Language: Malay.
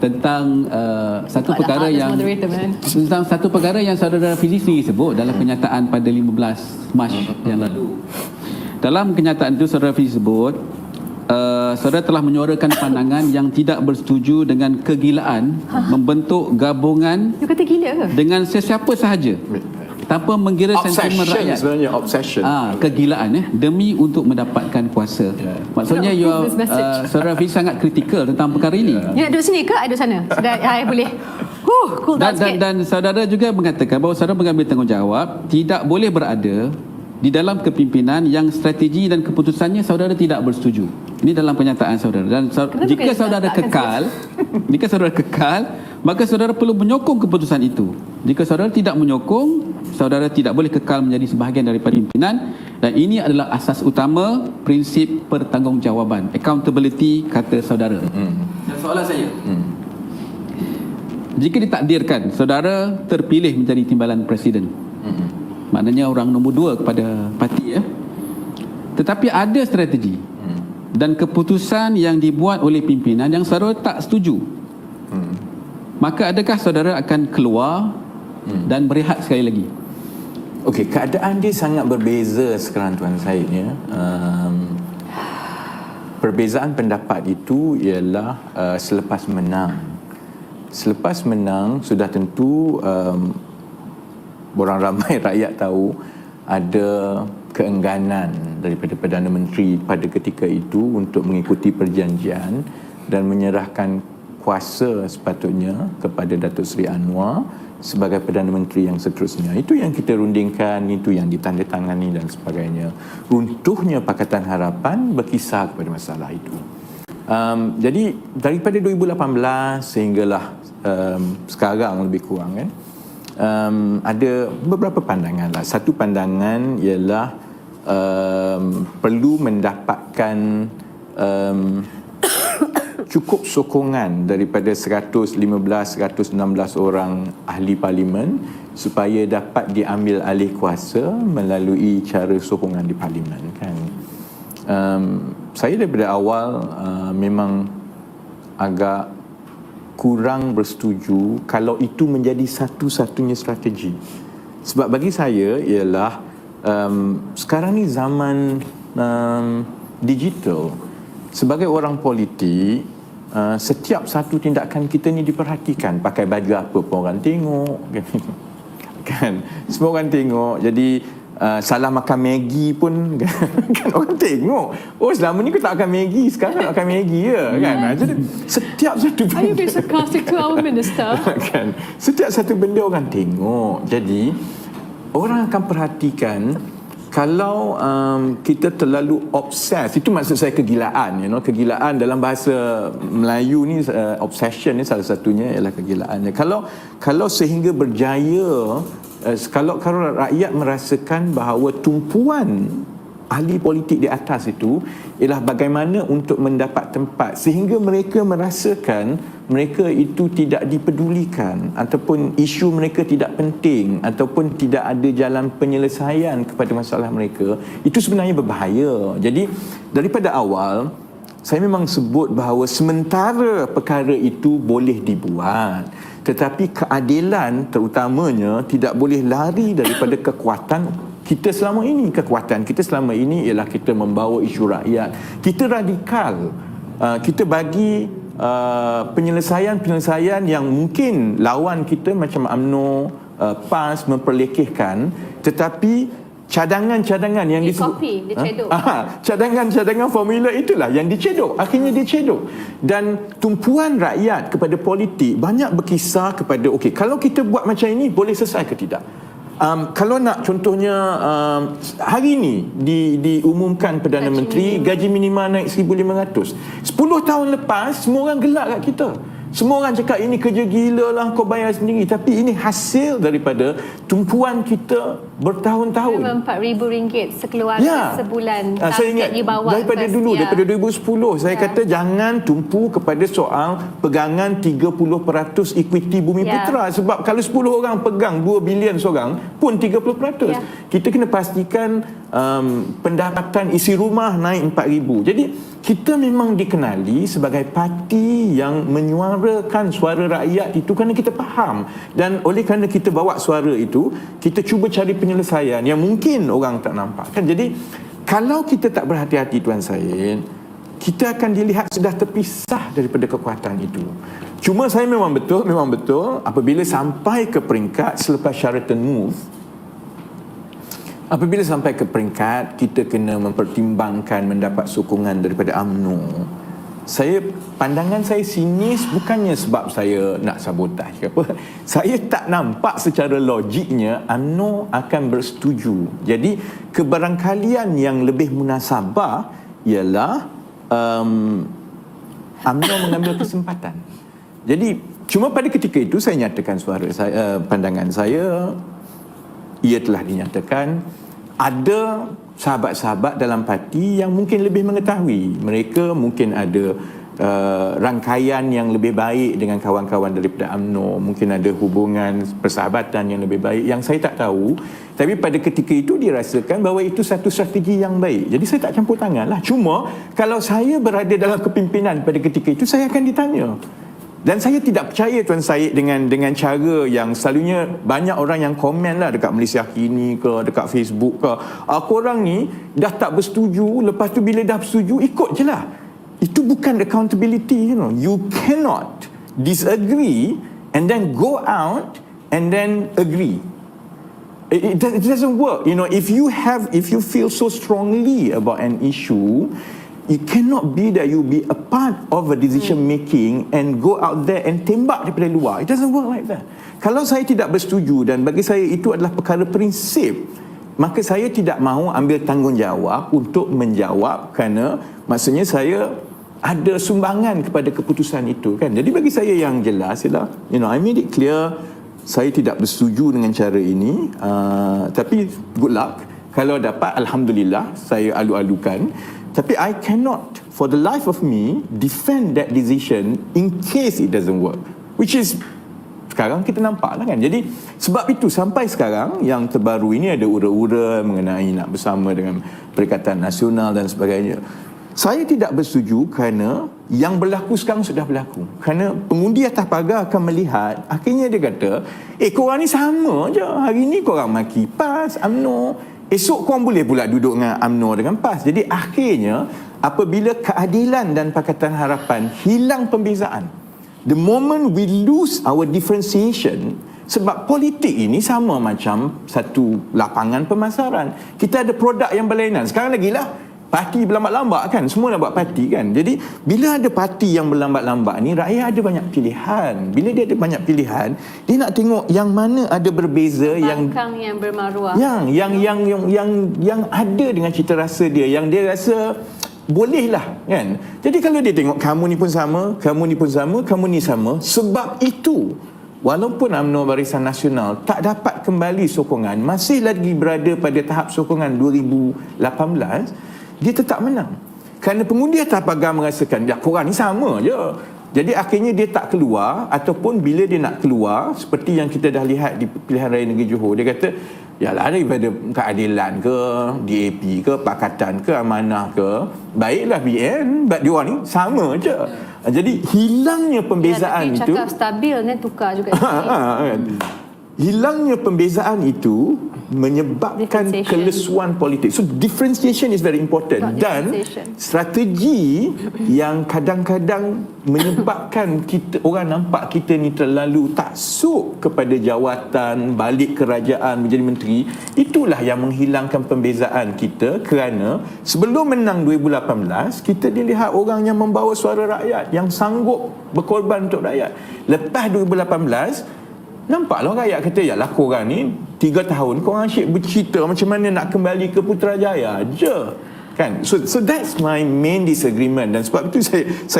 tentang uh, satu the perkara yang moderator, man. tentang satu perkara yang saudara Fizi sendiri sebut dalam kenyataan pada 15 Mac yang lalu. Dalam kenyataan itu saudara Fizi sebut uh, saudara telah menyuarakan pandangan yang tidak bersetuju dengan kegilaan membentuk gabungan You kata gila ke? dengan sesiapa sahaja tanpa mengira sentimen rakyat. sebenarnya obsession. Ah, kegilaan eh demi untuk mendapatkan kuasa. Maksudnya Cannot you message. uh, saudara Fizi sangat kritikal tentang perkara ini. You nak duduk sini ke? Duduk sana. Sudah, I boleh. Huh, cool Dan, dan, dan saudara juga mengatakan bahawa saudara mengambil tanggungjawab tidak boleh berada di dalam kepimpinan yang strategi dan keputusannya saudara tidak bersetuju. Ini dalam pernyataan saudara. Dan sa- Kenapa jika saudara kekal, jika saudara kekal, maka saudara perlu menyokong keputusan itu. Jika saudara tidak menyokong, saudara tidak boleh kekal menjadi sebahagian daripada pimpinan dan ini adalah asas utama prinsip pertanggungjawaban. Accountability kata saudara. Dan soalan saya, jika ditakdirkan saudara terpilih menjadi timbalan presiden Mm-hmm. maknanya orang nombor dua kepada parti ya tetapi ada strategi Mm. dan keputusan yang dibuat oleh pimpinan yang saudara tak setuju Mm. maka adakah saudara akan keluar Mm. dan berehat sekali lagi Okey, keadaan dia sangat berbeza sekarang Tuan Syed ya. Um, perbezaan pendapat itu ialah uh, selepas menang. Selepas menang sudah tentu um, orang ramai rakyat tahu ada keengganan daripada Perdana Menteri pada ketika itu untuk mengikuti perjanjian dan menyerahkan kuasa sepatutnya kepada Datuk Seri Anwar sebagai Perdana Menteri yang seterusnya. Itu yang kita rundingkan, itu yang ditandatangani dan sebagainya. Runtuhnya Pakatan Harapan berkisar kepada masalah itu. Um, jadi daripada 2018 sehinggalah um, sekarang lebih kurang kan um, ada beberapa pandangan lah. Satu pandangan ialah um, perlu mendapatkan um, cukup sokongan daripada 115 116 orang ahli parlimen supaya dapat diambil alih kuasa melalui cara sokongan di parlimen kan? Um, saya daripada awal uh, memang agak kurang bersetuju kalau itu menjadi satu-satunya strategi. Sebab bagi saya ialah um, sekarang ni zaman um, digital. Sebagai orang politik uh, setiap satu tindakan kita ni diperhatikan. Pakai baju apa pun orang tengok. Kan? Semua orang tengok. Jadi uh, salah makan Maggi pun kan orang tengok. Oh selama ni kau tak makan Maggi. Sekarang nak makan Maggi ya kan? Hmm. Ah, jadi setiap satu Are you being sarcastic to our minister? kan? Setiap satu benda orang tengok. Jadi orang akan perhatikan kalau um, kita terlalu obses itu maksud saya kegilaan you know. Kegilaan dalam bahasa Melayu ni uh, obsession ni salah satunya ialah kegilaan kalau kalau sehingga berjaya uh, kalau kalau rakyat merasakan bahawa tumpuan ahli politik di atas itu ialah bagaimana untuk mendapat tempat sehingga mereka merasakan mereka itu tidak dipedulikan ataupun isu mereka tidak penting ataupun tidak ada jalan penyelesaian kepada masalah mereka itu sebenarnya berbahaya. Jadi daripada awal saya memang sebut bahawa sementara perkara itu boleh dibuat tetapi keadilan terutamanya tidak boleh lari daripada kekuatan kita selama ini. Kekuatan kita selama ini ialah kita membawa isu rakyat. Kita radikal. Uh, kita bagi uh, penyelesaian-penyelesaian yang mungkin lawan kita macam UMNO uh, PAS memperlekehkan tetapi cadangan-cadangan yang disebut copy, dia cedok. Ah, cadangan-cadangan formula itulah yang dicedok. Akhirnya dicedok. Dan tumpuan rakyat kepada politik banyak berkisar kepada okey kalau kita buat macam ini boleh selesai ke tidak Um, kalau nak contohnya um, hari ini di, diumumkan Perdana Gaji Menteri minimum. gaji minimal naik 1500 10 tahun lepas semua orang gelak kat kita. Semua orang cakap ini kerja gila lah kau bayar sendiri. Tapi ini hasil daripada tumpuan kita bertahun-tahun. Memang RM4,000 sekeluarga Ya. sebulan. Ah, saya ingat dibawa daripada first, dulu ya. daripada 2010 saya Ya. kata jangan tumpu kepada soal pegangan 30% equity Bumi Ya. Putra sebab kalau 10 orang pegang 2 bilion seorang pun 30%. Ya. Kita kena pastikan um, pendapatan isi rumah naik 4000. Jadi kita memang dikenali sebagai parti yang menyuarakan suara rakyat itu kerana kita faham dan oleh kerana kita bawa suara itu kita cuba cari penyelesaian yang mungkin orang tak nampak kan jadi kalau kita tak berhati-hati Tuan Syed kita akan dilihat sudah terpisah daripada kekuatan itu cuma saya memang betul memang betul apabila sampai ke peringkat selepas Sheraton move Apabila sampai ke peringkat kita kena mempertimbangkan mendapat sokongan daripada AMNO. Saya pandangan saya sinis bukannya sebab saya nak sabotaj ke apa. Saya tak nampak secara logiknya AMNO akan bersetuju. Jadi kebarangkalian yang lebih munasabah ialah um, AMNO mengambil kesempatan. Jadi cuma pada ketika itu saya nyatakan suara saya uh, pandangan saya ia telah dinyatakan ada sahabat-sahabat dalam parti yang mungkin lebih mengetahui. Mereka mungkin ada uh, rangkaian yang lebih baik dengan kawan-kawan daripada AMNO mungkin ada hubungan persahabatan yang lebih baik yang saya tak tahu. Tapi pada ketika itu dirasakan bahawa itu satu strategi yang baik. Jadi saya tak campur tangan lah. Cuma kalau saya berada dalam kepimpinan pada ketika itu saya akan ditanya dan saya tidak percaya Tuan Syed dengan dengan cara yang selalunya banyak orang yang komen lah dekat Malaysia Kini ke, dekat Facebook ke. Aku orang ni dah tak bersetuju, lepas tu bila dah bersetuju, ikut je lah. Itu bukan accountability, you know. You cannot disagree and then go out and then agree. It, it, it doesn't work. You know, if you have, if you feel so strongly about an issue, it cannot be that you be a part of a decision making and go out there and tembak daripada luar. It doesn't work like that. Kalau saya tidak bersetuju dan bagi saya itu adalah perkara prinsip, maka saya tidak mahu ambil tanggungjawab untuk menjawab kerana maksudnya saya ada sumbangan kepada keputusan itu kan. Jadi bagi saya yang jelas ialah you know I made it clear saya tidak bersetuju dengan cara ini uh, tapi good luck kalau dapat alhamdulillah saya alu-alukan tapi I cannot for the life of me defend that decision in case it doesn't work which is sekarang kita nampak lah kan jadi sebab itu sampai sekarang yang terbaru ini ada ura-ura mengenai nak bersama dengan Perikatan Nasional dan sebagainya saya tidak bersetuju kerana yang berlaku sekarang sudah berlaku. Kerana pengundi atas pagar akan melihat, akhirnya dia kata, eh korang ni sama je. Hari ni korang maki PAS, UMNO. Esok korang boleh pula duduk dengan UMNO dengan PAS. Jadi akhirnya, apabila keadilan dan Pakatan Harapan hilang pembezaan, the moment we lose our differentiation, sebab politik ini sama macam satu lapangan pemasaran. Kita ada produk yang berlainan. Sekarang lagi lah, parti berlambat-lambat kan? Semua nak buat parti kan? Jadi bila ada parti yang berlambat-lambat ni rakyat ada banyak pilihan. Bila dia ada banyak pilihan dia nak tengok yang mana ada berbeza yang Bangkang yang bermaruah. yang yang yang yang yang yang ada dengan cita rasa dia yang dia rasa boleh lah kan? Jadi kalau dia tengok kamu ni pun sama kamu ni pun sama kamu ni sama sebab itu walaupun UMNO Barisan Nasional tak dapat kembali sokongan masih lagi berada pada tahap sokongan 2018 dia tetap menang kerana pengundi atas pagar merasakan ya korang ni sama je jadi akhirnya dia tak keluar ataupun bila dia nak keluar seperti yang kita dah lihat di pilihan raya negeri Johor dia kata yalah daripada keadilan ke DAP ke Pakatan ke Amanah ke baiklah BN but dia orang ni sama je jadi hilangnya pembezaan ya, itu cakap stabil kan tukar juga. Ha, ha, kan. Hilangnya pembezaan itu menyebabkan kelesuan politik. So differentiation is very important dan strategi yang kadang-kadang menyebabkan kita orang nampak kita ni terlalu taksub kepada jawatan, balik kerajaan menjadi menteri, itulah yang menghilangkan pembezaan kita kerana sebelum menang 2018 kita dilihat orang yang membawa suara rakyat yang sanggup berkorban untuk rakyat. Lepas 2018 Nampaklah rakyat kata Yalah korang ni Tiga tahun korang asyik bercerita Macam mana nak kembali ke Putrajaya Je. Kan? So, so that's my main disagreement Dan sebab itu saya, saya